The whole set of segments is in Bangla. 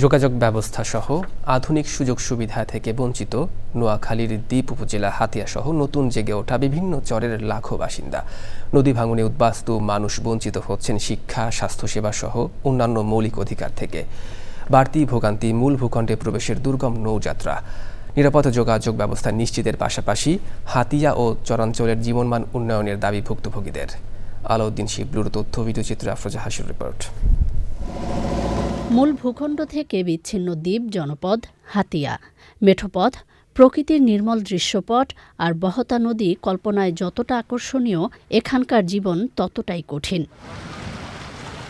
যোগাযোগ ব্যবস্থা সহ আধুনিক সুযোগ সুবিধা থেকে বঞ্চিত নোয়াখালীর দ্বীপ উপজেলা হাতিয়া সহ নতুন জেগে ওঠা বিভিন্ন চরের লাখো বাসিন্দা। নদী ভাঙনে উদ্বাস্তু মানুষ বঞ্চিত হচ্ছেন শিক্ষা, স্বাস্থ্যসেবা সহ অন্যান্য মৌলিক অধিকার থেকে। বাড়তি ভোগান্তি মূল ভূখণ্ডে প্রবেশের দুর্গম নৌযাত্রা। নিরাপদ যোগাযোগ ব্যবস্থা নিশ্চিতের পাশাপাশি হাতিয়া ও চরাঞ্চলের জীবনমান উন্নয়নের দাবি ভুক্তভোগীদের। আলাউদ্দিন শিবলুর তথ্য ভিডিওচিত্র আফরোজা হাসির রিপোর্ট। মূল ভূখণ্ড থেকে বিচ্ছিন্ন দ্বীপ, জনপদ, হাতিয়া। মেঠোপথ, প্রকৃতির নির্মল দৃশ্যপট আর বহতা নদী কল্পনায় যতটা আকর্ষণীয়, এখানকার জীবন ততটাই কঠিন।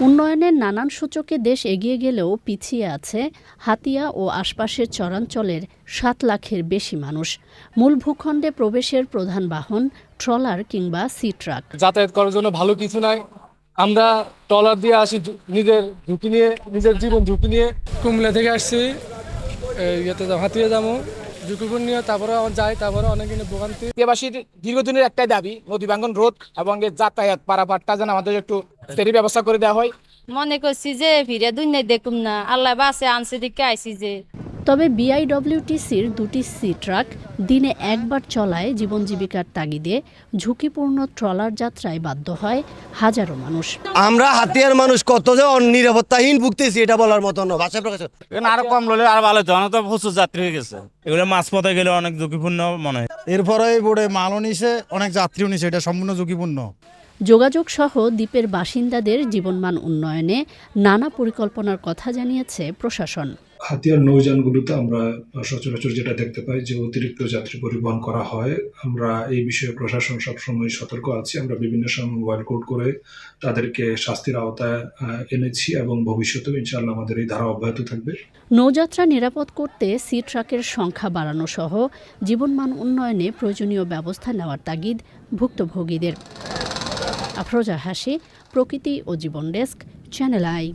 উন্নয়নের নানান সূচকে দেশ এগিয়ে গেলেও পিছিয়ে আছে হাতিয়া ও আশপাশের চরাঞ্চলের সাত লাখের বেশি মানুষ। মূল ভূখণ্ডে প্রবেশের প্রধান বাহন, ট্রলার কিংবা সি ট্রাক। যাতায়াত করার জন্য ভালো কিছু নাই। আমরা ট্রলার দিয়ে আসি নিজের ঝুঁকি নিয়ে নিজের জীবন ঝুঁকি নিয়ে। কুমিল্লা থেকে আসছি ইয়েতে যাব হাতিয়ে যাব ঝুঁকিপুর নিয়ে তারপরে আমার যাই তারপরে অনেক দিনে ভোগান্তি। এলাকাবাসীর দীর্ঘদিনের একটাই দাবি নদী ভাঙ্গন রোধ এবং এর যাতায়াত পারাপারটা যেন আমাদের একটু ফেরি ব্যবস্থা করে দেওয়া হয়। মনে করছি যে ফিরে দুনিয়া দেখুম না আল্লাহ বাসে আনছে দিকে আইছি যে। তবে বিআইডব্লিউটিসির দুটি সি ট্রাক দিনে একবার চলায় জীবন জীবিকার তাগিদে ঝুঁকিপূর্ণ ট্রলার যাত্রায় বাধ্য হয় হাজারো মানুষ। আমরা হাতিয়ার মানুষ কত যে নিরাপত্তাহীন ভুগতেছি এটা বলার মতো না। ভাষা প্রকাশ এখানে আরও কম ললে আর ভালো হতো অনেক তো প্রচুর যাত্রী হয়ে গেছে। এগুলো মাছ পথে গেলে অনেক ঝুঁকিপূর্ণ মনে হয়। এরপরে এই বোর্ডে মালও নিছে অনেক যাত্রীও নিছে এটা সম্পূর্ণ ঝুঁকিপূর্ণ। যোগাযোগ সহ দ্বীপের বাসিন্দাদের জীবনমান উন্নয়নে নানা পরিকল্পনার কথা জানিয়েছে প্রশাসন। হাতিয়ার নৌযানগুলোতে আমরা সচরাচর যেটা দেখতে পাই যে অতিরিক্ত যাত্রী পরিবহন করা হয়। আমরা এই বিষয়ে প্রশাসন সবসময় সতর্ক আছি। আমরা বিভিন্ন সময় মোবাইল কোড করে তাদেরকে শাস্তির আওতায় এনেছি এবং ভবিষ্যতেও ইনশাআল্লাহ আমাদের এই ধারা অব্যাহত থাকবে। নৌযাত্রা নিরাপদ করতে সি ট্রাকের সংখ্যা বাড়ানো সহ জীবনমান উন্নয়নে প্রয়োজনীয় ব্যবস্থা নেওয়ার তাগিদ ভুক্তভোগীদের। আফরোজা হাসি, প্রকৃতি ও জীবন ডেস্ক, চ্যানেল আই।